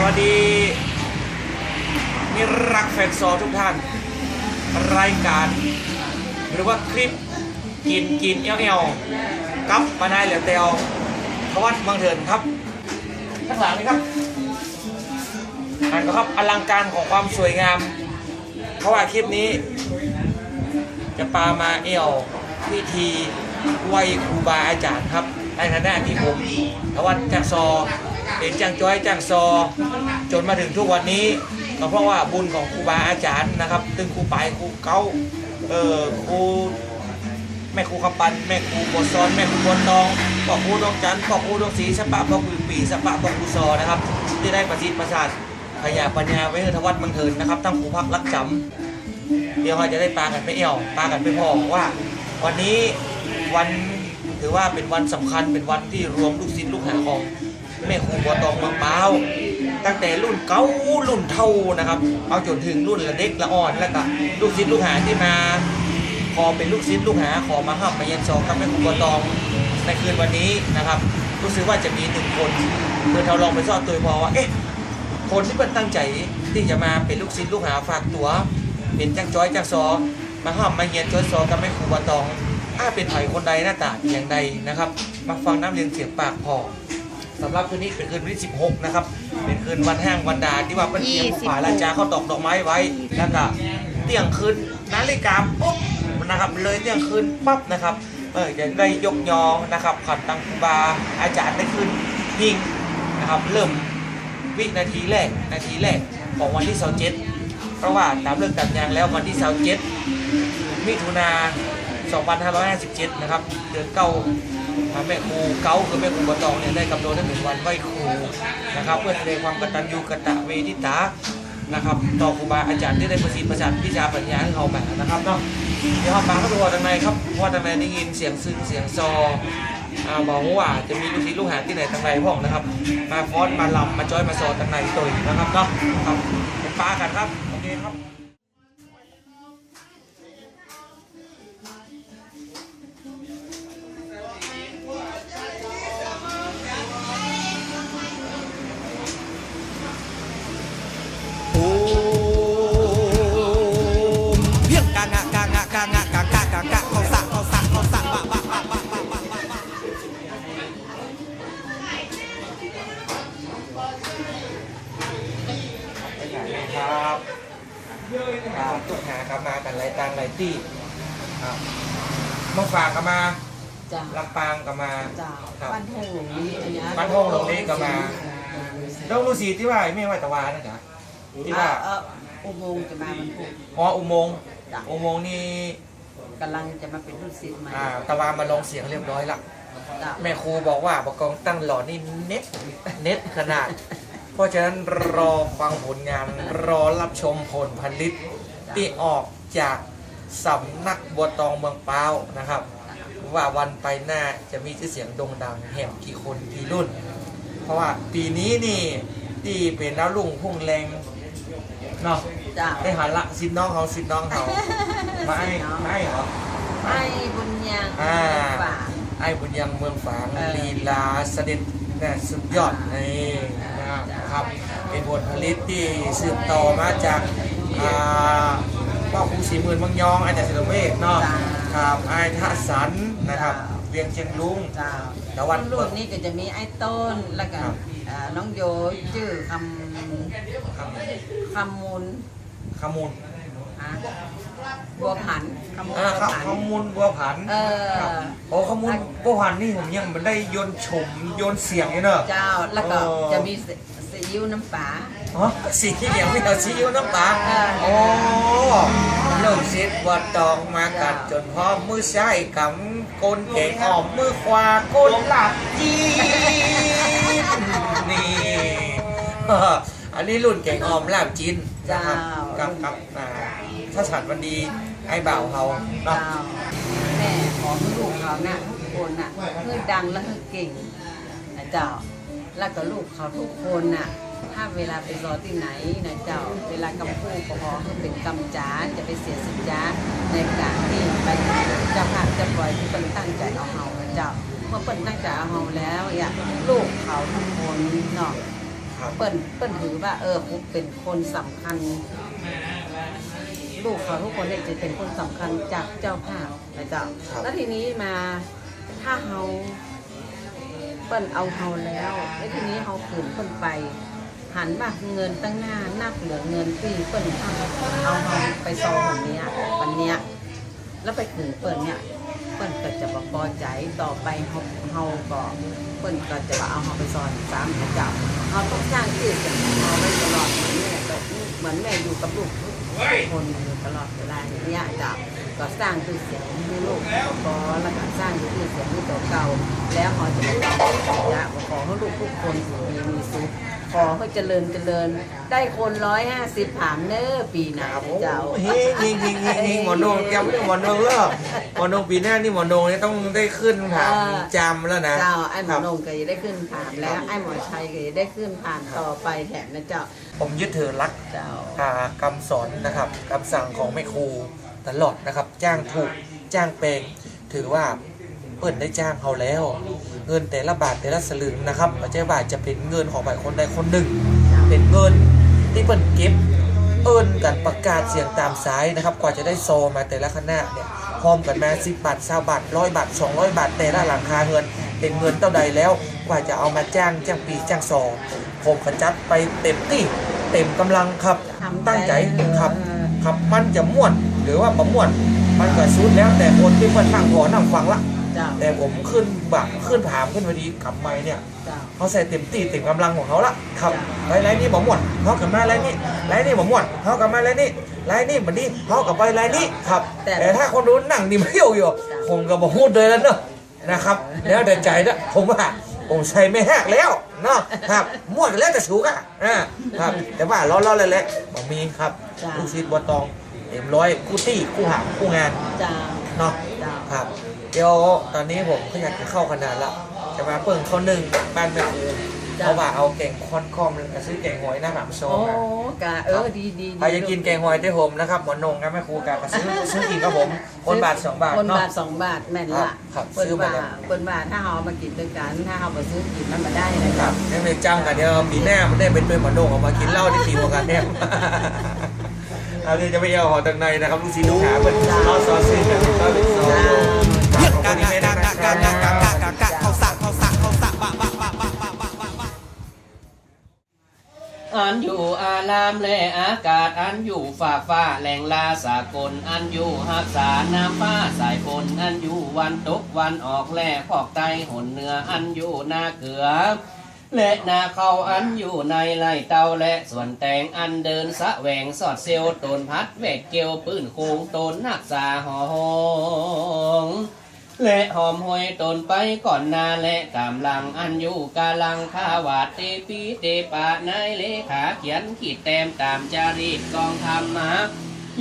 สวัสดีมิตรรักแฟนซอทุกท่าน รายการ หรือว่าคลิปกินกินเอลเอลกับมานายเหลือเตียวทวัดบางเถินครับข้างหลังนี้ครับอ่นก็ครับอลังการของความสวยงาม เพราะว่าคลิปนี้ จะปามาเอลพิธีไหวครูบาอาจารย์ครับในฐานะที่ผมทวัดจากซอ เป็นจ้างจ้อยจ้างซอ จนมาถึงทุกวันนี้ ก็เพราะว่าบุญของครูบาอาจารย์นะครับตึงครูปายครูเก้าเออครูแม่ครูคำปันแม่ครูบทซ้อนแม่ครูบทตองพ่อครูดวงจันทร์พ่อครูดวงศรีสปะพ่อครูปีสปะพ่อครูซอนะครับที่ได้ประสิทธิ์ประสาทพยาปัญญาไว้ทวัดบังเทินนะครับทั้งครูพักรักจำเดี๋ยวเราจะได้ปากันไปเอวปากันไปพอว่า วันนี้วันถือว่าเป็นวันสำคัญเป็นวันที่รวมลูกศิษย์ลูกหาของ แม่ครูบัวตองบางเปาตั้งแต่รุ่นเก้ารุ่นเท่านะครับเอาจนถึงรุ่นละเด็กละอ่อนแล้วก็ลูกศิษย์ลูกหาที่มาขอเป็นลูกศิษย์ลูกหาขอมาห้ามมาเย็นซองกับแม่ครูบัวตองในคืนวันนี้นะครับ รู้สึกว่าจะมีหนึ่งคนคือเราลองไปสอบตัวพอว่าเอ๊ะคนที่เป็นตั้งใจที่จะมาเป็นลูกศิษย์ลูกหาฝากตัว เป็นจังจ้อยจังซอมาห้ามมาเยียนจ้อยซอกับแม่ครูบาตองอ้าเป็นไผ่คนใดหน้าตาอย่างใดนะครับ มาฟังน้ำเรียงเสียงปากพอ สำหรับคืนนี้เป็นคืนวันที่ 16 นะครับ เป็นคืนวันแห้งวันดาที่ว่าเป็นเตรียมผู้ฝ่ายราชาเขาตอกดอกไม้ไว้ แล้วก็เที่ยงคืนนาฬิกาปุ๊บนะครับเลยเที่ยงคืนปั๊บนะครับเออจะได้ยกยอนะครับขันตังครูบาอาจารย์ได้ขึ้นพิงนะครับเริ่มวินาทีแรกนาทีแรกของวันที่เสาเจ็ดเพราะว่าตามเรื่องตามยางแล้ววันที่เสาเจ็ดมิถุนา2557 นะครับเดือนเก้า แม่ครูเก้าคือแม่ครูบตองเนี่ยได้กำหนดให้เป็นวันไหว้ครูนะครับ เพื่อแสดงความกตัญญูกตเวทิตานะครับต่อครูบาอาจารย์ที่ได้ประสิทธิ์ประสานวิชาปัญญาให้เขามานะครับเนาะเดี๋ยวมาเข้าไปว่าทางในครับว่าทางในได้ยินเสียงซึ้งเสียงซออ่าบอกว่าจะมีลูกศิษย์ลูกหาที่ไหนทางไหนพ่องนะครับ มาฟ้อนมาลำมาจ้อยมาสอทางไหนตัวนะครับเนาะครับเป็นป้ากันครับ ครับมากันไรตังไรตี้ครับมาฝากกันมาจ้าลำปางกันมาจ้าครับบ้านโฮงหลงนี้อันเนี้ยบ้านโฮงหลงนี้ก็มาแล้วรู้สีที่ว่าไม่ไหวตะวานะจ๊ะที่ว่าเอออุโมงค์จะมามันโฮงอ๋ออุโมงค์จ้ะอุโมงค์นี่กำลังจะมาเป็นรุ่นศิษย์ใหม่อ่าตะวามาลงเสียงเรียบร้อยละจ้าแม่ครูบอกว่าประกองตั้งหล่อนี่เน็ตเน็ตขนาด เพราะฉะนั้นรอฟังผลงานรอรับชมผลผลิตที่ออก จากสำนักบัวตองเมืองเปาวนะครับ ว่าวันไปหน้าจะมีชื่อเสียงโด่งดังแห่งกี่คนกี่รุ่น เพราะว่าปีนี้นี่ที่เป็นดาวรุ่งพุ่งแรงเนาะจ้าได้หันละสินน้องเขาสินน้องเขาไม่ไม่เหรอไอ้บุญยังอ่าฝากไอ้บุญยังเมืองฝางเออลีลาเสด็จนะสุดยอดนี่นะครับ เป็นบทผลิตที่สืบต่อมาจากอ่า พ่อครูสีหมื่นบางยองอาจารย์ศิลเวกเนาะครับไอ้ท่าสันนะครับเวียงเชียงลุง จ้าตะวันรุ่นนี้ก็จะมีไอ้ต้นแล้วก็ครับอ่าน้องโยชื่อคคำคำมูลำขมูลอะบัวผันคำมูลอ่าบัวครับผันขมูลบัวผันเออ ครับโอ้ขมูลบัวผันนี่ผมยังไม่ได้โยนชมโยนเสียงเลยเนอะ เจ้าแล้วก็เออ จะมีซีซีอิ๊วน้ำปลา อ๋อสีเขียวไม่เอาสีอิ๊วน้ำตาลเออโอ้ลูกศิษย์วัดตองมากัดจนพร้อมมือซ้ายกำกลเก่งออมมือขวากลหลักจีนนี่เอออันนี้รุ่นเก่งออมลาบจีนนะครับกับกับอ่าถ้าฉันวันดีไอ้บ่าวเขาเนาะเจ้าแม่ขอให้ลูกเขาน่ะทุกคนน่ะคือดังและคือเก่งนะเจ้าแล้วก็ลูกเขาทุกคนน่ะ ถ้าเวลาไปรอที่ไหนนะเจ้า เวลากำพูก็ขอให้เป็นกำจาจะไปเสียสิจ้าในการที่ไปเจ้าภาพจะปล่อยที่เป็นตั้งใจเอาเฮานะเจ้าเมื่อเป็นตั้งใจเอาเฮาแล้วอยากลูกเขาทุกคนเนาะครับเปิ้นเปิ้นถือว่าเออกูเป็นคนสำคัญ ลูกเขาทุกคนเนี่ยจะเป็นคนสำคัญจากเจ้าภาพนะเจ้าครับแล้วทีนี้มาถ้าเฮาเปิ้นเอาเฮาแล้วแล้วทีนี้เฮาขืนเปิ้นไป หันมาเงินตั้งหน้านับเหลือเงินที่เปิ้นเอาเอาไปซองวันนี้วันเนี้ยแล้วไปขืนเปิ้นเนี่ยเปิ้นก็จะบ่พอใจต่อไปเฮาเฮาก็เปิ้นก็จะว่าเอาเฮาไปซอนสามนะเจ้าเฮาต้องสร้างชื่อเสียงของเฮาไว้ตลอดเหมือนแม่ก็เหมือนแม่อยู่กับลูกคนอยู่ตลอดเวลาอย่างเนี้ยจ้ะก็สร้างชื่อเสียงให้ลูกก็แล้วก็สร้างชื่อเสียงให้ตัวเก่าแล้วเขอจะเป็นจะขอให้ลูกทุกคนอยู่ดีมีสุข ขอให้เจริญเจริญ ได้คนร้อยห้าสิบผ่านเนอปีหน้าเจ้า เฮ้ยยิงยิงยิงยิงหมอนงยังไม่ได้หมอนงเลิกหมอนงปีหน้านี่หมอนงเนี่ยต้องได้ขึ้นถามจำแล้วนะเจ้าไอ้หมคอรับนงก็จะได้ขึ้นผ่านแล้ว ไอ้หมอชัยก็จะได้ขึ้นผ่านต่อไปแถมนะเจ้าผมยึดถือรัก เจ้าอ่าคำสอนนะครับคำสั่งของแม่ครูตลอดนะครับ จ้างถูกจ้างแปลงถือว่าเปิดได้จ้างเขาแล้ว เงินแต่ละบาทแต่ละสลึงนะครับไม่ใช่บาทจะเป็นเงินของฝ่ายคนใดคนหนึ่ง เป็นเงินที่เปิดเก็บเอิ้นกันประกาศเสียงตามสายนะครับ กว่าจะได้โซมาแต่ละคณะเนี่ยพร้อมกันมา10บบาท20บาทร้อยบาท200บาท แต่ละหลังคาเงิน เป็นเงินเท่าใดแล้วกว่าจะเอามาจ้างจ้างปีจ้างซอผมขจัดไปเต็มที่เต็มกำลังครับตั้งใจครับครับมันจะม่วนหรือว่าประม่วน มันก็สุดแล้วแต่คนที่เพิ่นนั่งพอนั่งฟังละ จ้าแต่ผมขึ้นบักขึ้นผามขึ้นพอดีกลับไม่เนี่ยเจ้าเขาใส่เต็มที่เต็มกำลังของเขาละครับจ้ะไรไรนี่บ่ม่วนเขากลับมาไรนี่ไรนี่บ่ม่วนเขากลับมาไรนี่ไรนี่บัดนี้เขากลับไปไรนี่ครับแต่แต่ถ้าคนรู้นั่งนี่ไม่อยู่อยู่ผมก็บอกพูดเลยแล้วเนอะนะครับ แล้วแต่ใจนะผมว่าผมใส่ไม่แหกแล้วเนาะครับม่วนกันแล้วแต่สูกอะอ่าครับ แต่ว่าล้อๆเลยแหละผมมีครับจ้ะลูกศิษย์บัวตองเต็มร้อยคู่ตี้คู่หามคู่งานเจ้าเนาะเจ้าครับ เดี๋ยวตอนนี้ผมก็อยากจะเข้าคณะละจะมาเปิ่งข้อหนึ่งบ้านแม่ครูจ้ะเพราะว่าเอาแกงคอนคอมแล้วก็ซื้อแกงหอยหน้าหนามโซโอ้มากะเออดีดีใครจะกินแกงหอยได้ผมนะครับหมอนงครับแม่ครูกาซื้อซื้อกินครับผมคนบาทสองบาทคนเนาะบาทสองบาทแม่นครัละบครับเปิ้นซื้อมาว่าแล้วเปิ้นว่าถ้าเอามากินด้วยกันถ้าเอามาซื้อกินมันมาได้นะคครัรับบนี่เป็นจ้างกันเดี๋ยวปีหน้ามันได้เป็นด้วยหมอนงออกมากินเหล้าที่ตีหัวกันเนี่ยเอาเดี๋ยวจะไปเอาหอตังในนะครับลูกศิษย์ลูกหาเป็นข้าวซอสซิ่งนะครับข้าวเป็นซอส กะกะกะกะกะกะกะกะกะกะเขาสะเขาสะเขาสะบะบะบะบะบะบะบะบะอันอยู่อารามและอากาศอันอยู่ฝ่ากฟ้าแหล่งลาสากลอันอยู่หักษาน้ำฟ้าสายฝนอันอยู่วันตกวันออกแล่พอกไตหนเหนืออันอยู่นาเกลือและนาเขาอันอยู่ในไรเตาและส่วนแตงอันเดินสะแหวงสอดเซลตนพัดแวกเกลียวปืนโคงตนนักษาหอหง และหอมหวยตนไปก่อนนาและกำลังอันอยู่กาลังขาวาดเตปีเตปะนายเลขาเขียนขีดแต้มตามจารีตกองทำมา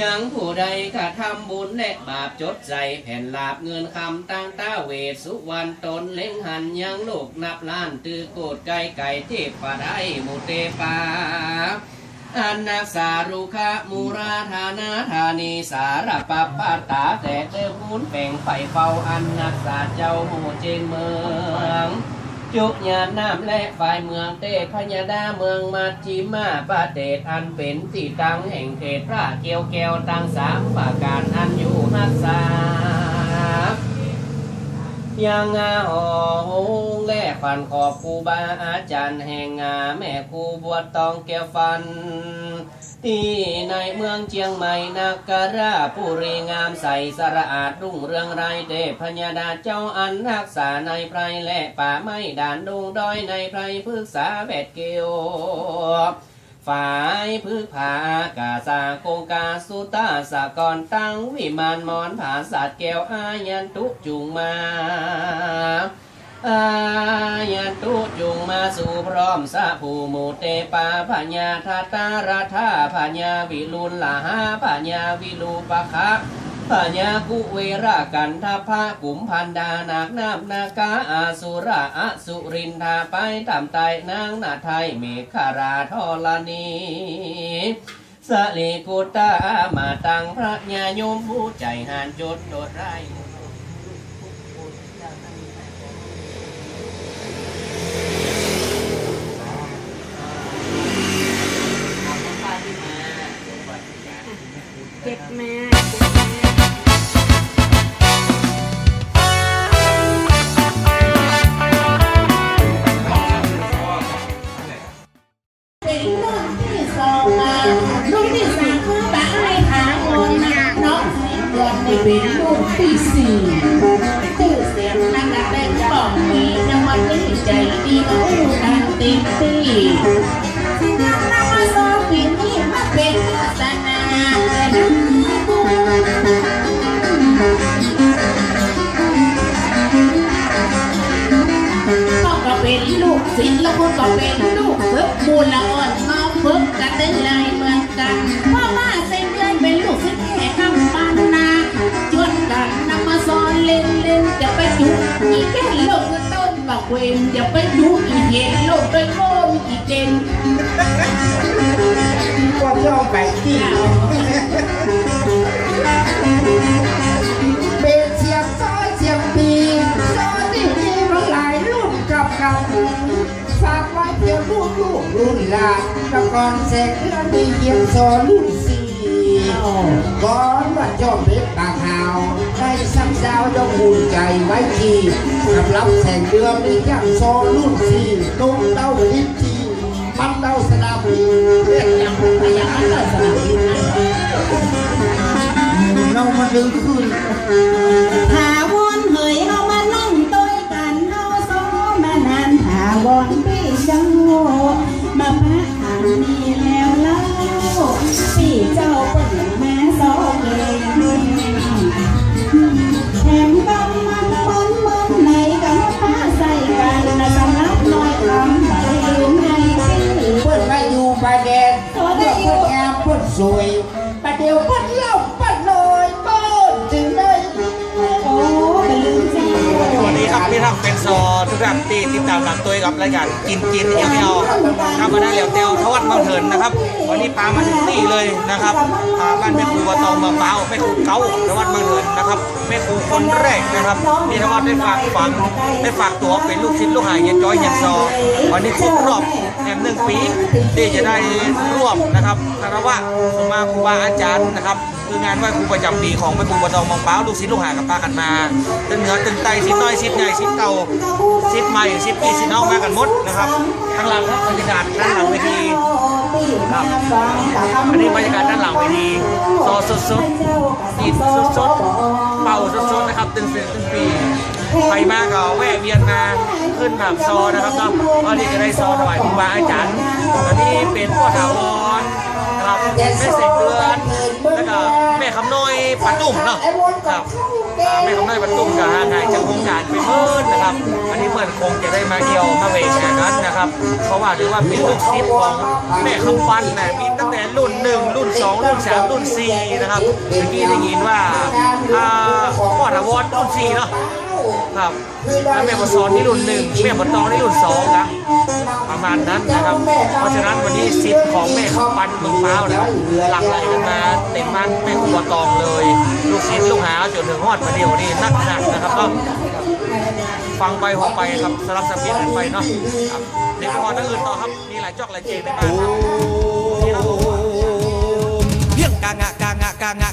ยังผู้ใดกระทำบุญและบาปจดใจแผ่นลาบเงินคำตั้งต้าเวสุวรรณตนเล็งหันยังลูกนับล้านตือโกดไก่ไก่เทพปะได้มูเตปาอันนักสารุคะมูราธานาธานีสารปัปปาตาแต่เต มมูลแป่งไฟเฝ้าอันนักษาเจ้าหมู่เจงเมืองจุกญาณน้ำและฝ่ายเมืองเตพญาดาเมืองมัจจิมาประเดชอันเป็นที่ตั้งแห่งเขตพระเกียวแก้วตั้งสามประการอันอยู่นักษายังงาหองแล่ฟันขอบครูบาอาจารย์แห่งงาแม่ครูบวชตองแก้วฟัน ที่ในเมืองเชียงใหม่นักการาผู้รีงามใสสระอาดรุ่งเรืองไรเทพญาดาเจ้าอันรักษาในไพรและป่าไม้ด่านดุงดอยในไพรพฤกษาแบดเกียวฝ่ายพึกผากาสาโคงกาสุตาสากรตั้งวิมานมอนผาสัตว์แก้วอายันตุจุงมา อายันตุจุงมาสู่พร้อมสะภูมูเตปาพญาทาตาราธาพญาวิลุลลาหาพญาวิลูปะคะพญากุเวรากันทพะกุมพันดานาคนาบนากาอาสุระอสุรินทาไปตามไตนางนาไทยเมฆาราธรณีสลีกุตตามาตังพระญาโยมผู้ใจหานจดโดดไร ก็เป็นลูกศิลป์แล้วก็เป็นลูกเพิ่มูลละอ่อนมาเพิ่มกันได้เลย เวนอย่าไปดูอีเห็นโลกด้วยโก้มอีเจนก็ย่อไปที่เป็นเสียงซ้อยเสียงปีซ้อยที่มีมาหลายรุ่นกับกันฝากไว้เพียงรุ่นลูกรุ่นหลานแต่ก่อนแสงเดือนมีเพียงสอนรุ่นสี่ ก้อนว่าจอมเพชรปากหาวได้ซ้ำสาวยกหุ่นใจไว้ทีสำหรับแสงเดือนมีแค่สอนรุ่นสีตุ้มเต้าลิ้นทีมันเต้าสนามบินเรียกยังพยานเต้าสนามบินเรามาดึงขึ้น ซอทุกท่านที่ติดตามหลังตัวกับรายการกินกินเอลเอลทำมาได้เหลียวเตียวทวัดบางเถินนะครับ วันนี้ปลามาถึงที่เลยนะครับอ่าบ้านแม่ครูบะตองเมืองเปาแม่ครูเก้าทวัดบางเถินนะครับแม่ครูคนแรกนะครับที่ทวัดได้ฝากฝังได้ฝากตัวเป็นลูกศิษย์ลูกหาเย็นจ้อยเย็นซอวันนี้ครบรอบแหมหนึ่งปีที่จะได้ร่วมนะครับคารวะสมาครูบาอาจารย์นะครับ คืองานไหว้ครูประจำปีของแม่ครูบะตองมองเปาลูกศิษย์ลูกหากับพากันมาตึงเหนือตึงใต้ศิษย์น้อยศิษย์ใหญ่ศิษย์เก่าซิปใหม่ซิปปีซิปน้องมากันหมดนะครับข้างหลังครับบรรยากาศด้านหลังเวทีครับอันนี้บรรยากาศด้านหลังเวทีซอสดสดๆตีสดสดๆเป่าสดสดๆนะครับตึงเสียงตึงปีใครมาก็แวะเวียนมาขึ้นแบบซอนะครับเนาะก็นี่จะได้ซอถวายครูบาอาจารย์ตอนนี้เป็นพ่อถาวรครับแม่เสกเดือ ตุ่มเนาะครับอ่าแม่คำน้อยปัดตุ่มกับหางานจากโครงการไปเพิ่นนะครับอันนี้เหมือนคงจะได้มาเกี่ยวมาเวทงานนั้นนะครับ เพราะว่าถือว่าเป็นลูกศิษย์ของแม่คำปันนะมีตั้งแต่รุ่นหนึ่งรุ่นสองรุ่นสามรุ่นสี่นะครับเมื่อกี้ได้ยินว่าอ่าพ่อถาวรรุ่นสี่เนาะ ครับแล้วแม่บสอนนี่รุ่นหนึ่งแม่บตองนี่รุ่นสองนะประมาณนั้นนะครับ เพราะฉะนั้นวันนี้ศิษย์ของแม่คำปันเมืองเป้าแล้วหลักไหลกันมาเต็มบ้านแม่ครัวตองเลย ลูกศิษย์ลูกหาจนถึงฮอดมาเดียวนี่นักหนักนะครับต้องฟังไปหัวไปครับสลับสับเปลี่ยนกันไปเนาะครับเด็กพอทั้งอื่นต่อครับมีหลายจอกหลายเจนในบ้านครับเพียงกางะกางะกางะ